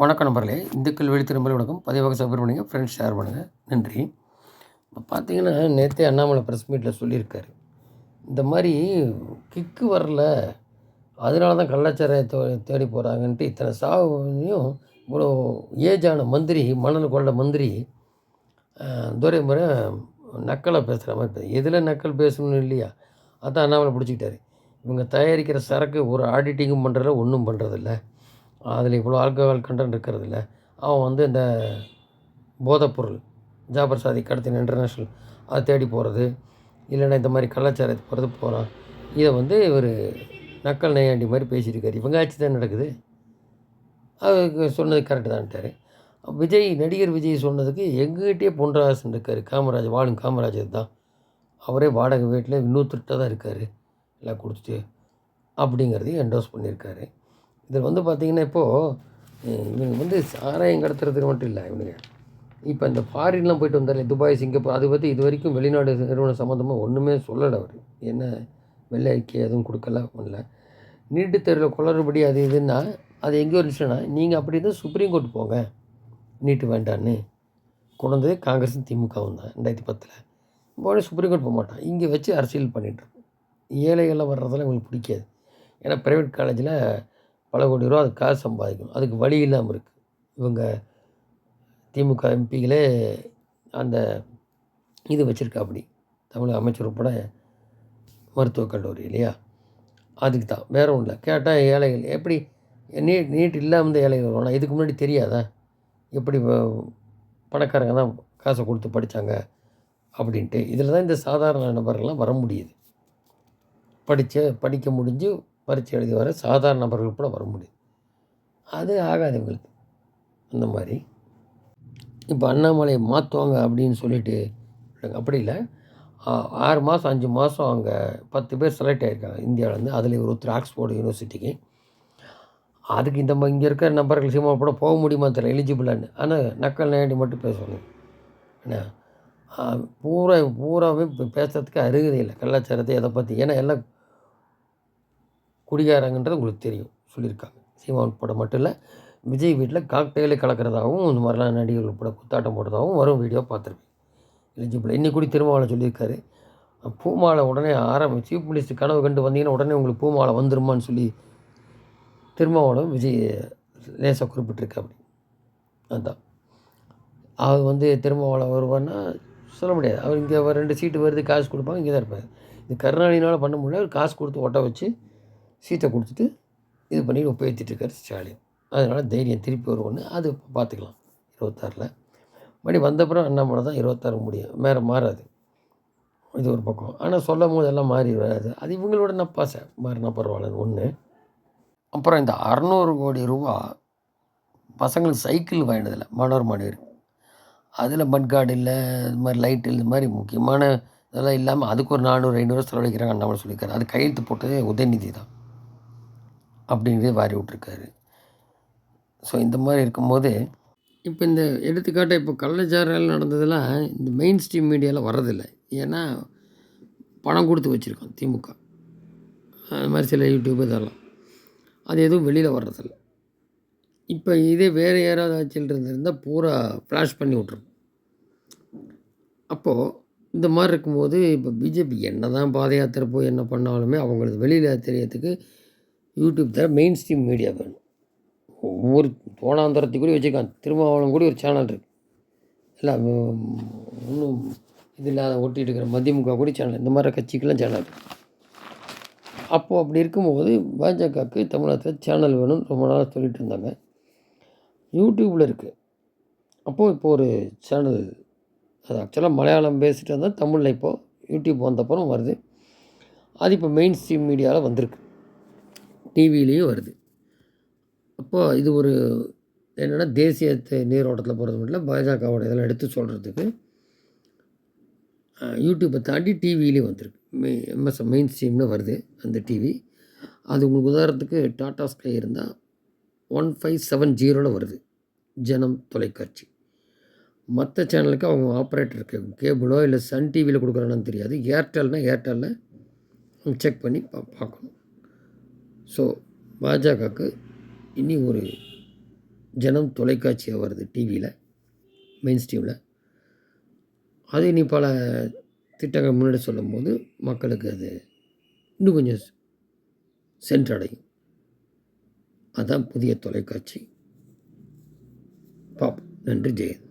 வணக்கம் நம்பர்களே இந்துக்கள் வெளித்திரும்பல் வணக்கம். பதிவாக சப்பர் பண்ணுங்க ஃப்ரெண்ட்ஸ் ஷேர் பண்ணுங்கள் நன்றி. இப்போ பார்த்தீங்கன்னா நேற்றே அண்ணாமலை ப்ரெஸ் மீட்டில் சொல்லியிருக்காரு. இந்த மாதிரி கிக்கு வரல. அதனால தான் கள்ளச்சாராயத்தை தேடி போகிறாங்கன்ட்டு இத்தனை சாவையும் இவ்வளோ ஏஜான மந்திரி மணல் கொள்ள மந்திரி துரைமுறை நக்கலை பேசுகிற மாதிரி எதில் நக்கல் பேசணும்னு இல்லையா? அதான் அண்ணாமலை பிடிச்சிக்கிட்டாரு. இவங்க தயாரிக்கிற சரக்கு ஒரு ஆடிட்டிங்கும் பண்ணுறதில்ல ஒன்றும் பண்ணுறதில்ல அதில் இவ்வளோ ஆல்கஹால் கண்டென்ட் இருக்கிறதில்ல. அவன் வந்து இந்த போதைப்பொருள் ஜாபர் சாதி கடத்தின இன்டர்நேஷ்னல் அதை தேடி போகிறது இல்லைன்னா இந்த மாதிரி கலாச்சாரத்தை போகிறது போகிறான் இதை வந்து இவர் நக்கல் நையாண்டி மாதிரி பேசியிருக்காரு. இவங்க ஆட்சி தான் நடக்குது? அதுக்கு சொன்னது கரெக்டு தான்ட்டார். விஜய் நடிகர் விஜய் சொன்னதுக்கு எங்ககிட்டயே பொன்ராசன் இருக்கார். காமராஜ் வாழும் காமராஜர் தான். அவரே வாடகை வீட்டில் இன்னொருத்தர்கிட்ட தான் இருக்கார். எல்லாம் கொடுத்துட்டு அப்படிங்கிறதையும் என்டோஸ் பண்ணியிருக்காரு. இதில் வந்து பார்த்திங்கன்னா இப்போது இவங்க வந்து சாராயம் கடத்துறதுக்கு மட்டும் இல்லை இவனுங்க. இப்போ இந்த ஃபாரின்லாம் போயிட்டு வந்தார் துபாய் சிங்கப்பூர் அதை பற்றி இது வரைக்கும் வெளிநாடு நிறுவனம் சம்மந்தமாக ஒன்றுமே சொல்லலை அவர். என்ன வெள்ளை அறிக்கை எதுவும் கொடுக்கல பண்ணல நீட்டு தேர்வில் குளறுபடி அது இதுன்னா அது எங்கே இருந்துச்சுன்னா நீங்கள் அப்படி இருந்தால் சுப்ரீம் கோர்ட் போங்க. நீட்டு வேண்டான்னு. கொண்டு காங்கிரஸும் திமுகவும் தான் ரெண்டாயிரத்தி பத்தில். போனே சுப்ரீம் கோர்ட் போக மாட்டான் இங்கே வச்சு அரசியல் பண்ணிட்டு இருக்கோம் ஏழைகள்லாம் வர்றதெல்லாம் இவங்களுக்கு பிடிக்காது. ஏன்னா ப்ரைவேட் காலேஜில் பல கோடி ரூபா அதுக்கு காசு சம்பாதிக்கணும். அதுக்கு வழி இல்லாமல் இருக்குது இவங்க திமுக எம்பிகளே அந்த இது வச்சுருக்கா அப்படி தமிழக அமைச்சர் உட்பட மருத்துவக் கல்லூரி இல்லையா? அதுக்கு தான். வேறு ஒன்றும் இல்லை கேட்டால் ஏழைகள் எப்படி நீட் நீட் இல்லாமல் இந்த ஏழைகள் வருவானா? இதுக்கு முன்னாடி தெரியாதா? எப்படி பணக்காரங்க தான் காசை கொடுத்து படித்தாங்க அப்படின்ட்டு. இதில் தான் இந்த சாதாரண நபர்கள்லாம் வர முடியுது. படித்த படிக்க முடிஞ்சு பரீட்சை எழுதி வர சாதாரண நபர்கள் கூட வர முடியும் அது ஆகாது இவங்களுக்கு. அந்த மாதிரி. இப்போ அண்ணாமலையை மாற்றுவாங்க அப்படின்னு சொல்லிட்டு அப்படி இல்லை. ஆ- ஆறு மாதம் அஞ்சு மாதம் அங்கே பத்து பேர் செலக்ட் ஆகியிருக்காங்க இந்தியாவிலேருந்து. அதில் ஒரு ஒருத்தர் ஆக்ஸ்போர்டு யூனிவர்சிட்டிக்கு அதுக்கு இந்த இங்கே இருக்கிற நபர்கள் சீமா கூட போக முடியுமா தெரியல எலிஜிபிளான்னு ஆனால் நக்கல் நேண்டி மட்டும் பேசணும் என்ன? பூரா பூராவே இப்போ பேசுறதுக்கு அருகதை இல்லை. கலாச்சாரத்தை எதை பற்றி ஏன்னா எல்லாம் குடிகாரங்கன்றது உங்களுக்கு தெரியும் சொல்லியிருக்காங்க. சீமான் படம் மட்டும் இல்லை விஜய் வீட்டில் காக்டெயிலே கலக்கிறதாகவும் இந்த மாதிரிலாம் நடிகர்கள் உட்பட குத்தாட்டம் போடுறதாகவும் வரும் வீடியோ பார்த்துருப்பேன். எலிஜிபிள். இன்னைக்கு கூட திருமாவளை சொல்லியிருக்காரு. பூமாலை உடனே ஆரம்பி சீஃப் மினிஸ்டர் கனவு கண்டு வந்தீங்கன்னா உடனே உங்களுக்கு பூமாலை வந்துருமான்னு சொல்லி திருமாவளம் விஜய் லேசாக குறிப்பிட்டிருக்க அப்படி. அதுதான் அவர் வந்து திருமாவளவன் வருவார்னா சொல்ல முடியாது. அவர் இங்கே ரெண்டு சீட்டு வருது காசு கொடுப்பாங்க இங்கே தான் இருப்பார். இது கருணாநிதினால் பண்ண முடியல அவர் காசு கொடுத்து ஒட்ட வச்சு சீட்டை கொடுத்துட்டு இது பண்ணி ஒப்பேற்றிட்டு ஸ்டாலின். அதனால் தைரியம் திருப்பி வருவோன்னு அது பார்த்துக்கலாம். இருபத்தாறில். மறுபடி வந்தப்புறம் அண்ணாமலை தான் இருபத்தாறு முடியும். வேறு மாறாது. இது ஒரு பக்கம். ஆனால் சொல்லும் போது எல்லாம் மாறி வராது. அது இவங்களோட நப்பாசை. மாறினா பரவாயில்லன்னு ஒன்று அப்புறம் இந்த அறநூறு கோடி ரூபா பசங்களுக்கு சைக்கிள் வாங்கினதில்லை மாணவர் மாணவர் அதில் மட்கார்டு இல்லை இது மாதிரி லைட் இது மாதிரி முக்கியமான இதெல்லாம் இல்லாமல் அதுக்கு ஒரு நானூறு ஐநூறு செலவழிக்கிறாங்க அண்ணாமலை சொல்லியிருக்காரு. அது கையெழுத்து போட்டதே உதயநிதி தான் அப்படிங்கிறதே வாரி விட்ருக்காரு ஸோ இந்த மாதிரி இருக்கும்போது இப்போ இந்த எடுத்துக்காட்டை இப்போ கள்ளச்சாரால் நடந்ததெல்லாம் இந்த மெயின் ஸ்ட்ரீம் மீடியாவில் வர்றதில்லை. ஏன்னா பணம் கொடுத்து வச்சுருக்கோம் திமுக. அது மாதிரி சில யூடியூப் இதெல்லாம். அது எதுவும் வெளியில் வர்றதில்ல. இப்போ இதே வேறு யாராவது ஆட்சியில் இருந்திருந்தால் பூரா ஃப்ளாஷ் பண்ணி விட்ருக்கும் அப்போது இந்த மாதிரி இருக்கும்போது இப்போ பிஜேபி என்ன தான் பாத யாத்திரை போய் என்ன பண்ணாலுமே அவங்களுக்கு வெளியில் தெரியறதுக்கு யூடியூப் தவிர மெயின் ஸ்ட்ரீம் மீடியா வேணும். ஒவ்வொரு தோணாந்தரத்துக்கு கூட வச்சுருக்காங்க திருமாவளம் கூட ஒரு சேனல் இருக்குது இல்லை இன்னும் இது இல்லாத ஒட்டிகிட்டு இருக்கிற மதிமுக கூட சேனல் இந்த மாதிரி கட்சிக்கெல்லாம் சேனல் இருக்குது அப்போது அப்படி இருக்கும்போது பாஜகவுக்கு தமிழகத்தில் சேனல் வேணும்னு ரொம்ப நாளாக சொல்லிட்டு இருந்தாங்க. யூடியூப்பில் இருக்குது அப்போது இப்போ ஒரு சேனல் அது ஆக்சுவலாக மலையாளம் பேசிட்டு இருந்தால் தமிழில் இப்போது யூடியூப் வந்தப்புறம் வருது. அது இப்போ மெயின் ஸ்ட்ரீம் மீடியாவில் வந்திருக்கு. டிவிலேயும் வருது. அப்போது இது ஒரு என்னென்னா தேசியத்தை நீரோட்டத்தில் போகிறது மட்டும் இல்லை பாஜகவோட இதெல்லாம் எடுத்து சொல்கிறதுக்கு யூடியூப்பை தாண்டி டிவிலேயும் வந்திருக்கு. மெ எம்எஸ் மெயின் ஸ்ட்ரீம்னு வருது அந்த டிவி. அது உங்களுக்கு உதாரணத்துக்கு டாடா ஸ்கை இருந்தால் ஒன் ஃபைவ் செவன் ஜீரோவில் வருது. ஜனம் தொலைக்காட்சி. மற்ற சேனலுக்கு அவங்க ஆப்ரேட்டருக்கு கேபிளோ இல்லை சன் டிவியில் கொடுக்குறான்னு தெரியாது. ஏர்டெல்னால் ஏர்டெல்லில் செக் பண்ணி பா பார்க்கணும். ஸோ பாஜகவுக்கு இனி ஒரு ஜனம் தொலைக்காட்சியாக வருது டிவியில் மெயின் ஸ்ட்ரீமில் அதை இனி பல திட்டங்கள் முன்னாடி சொல்லும்போது மக்களுக்கு அது இன்னும் கொஞ்சம் சென்றடையும். அதுதான் புதிய தொலைக்காட்சி. பாப் நன்றி ஜெயந்த்.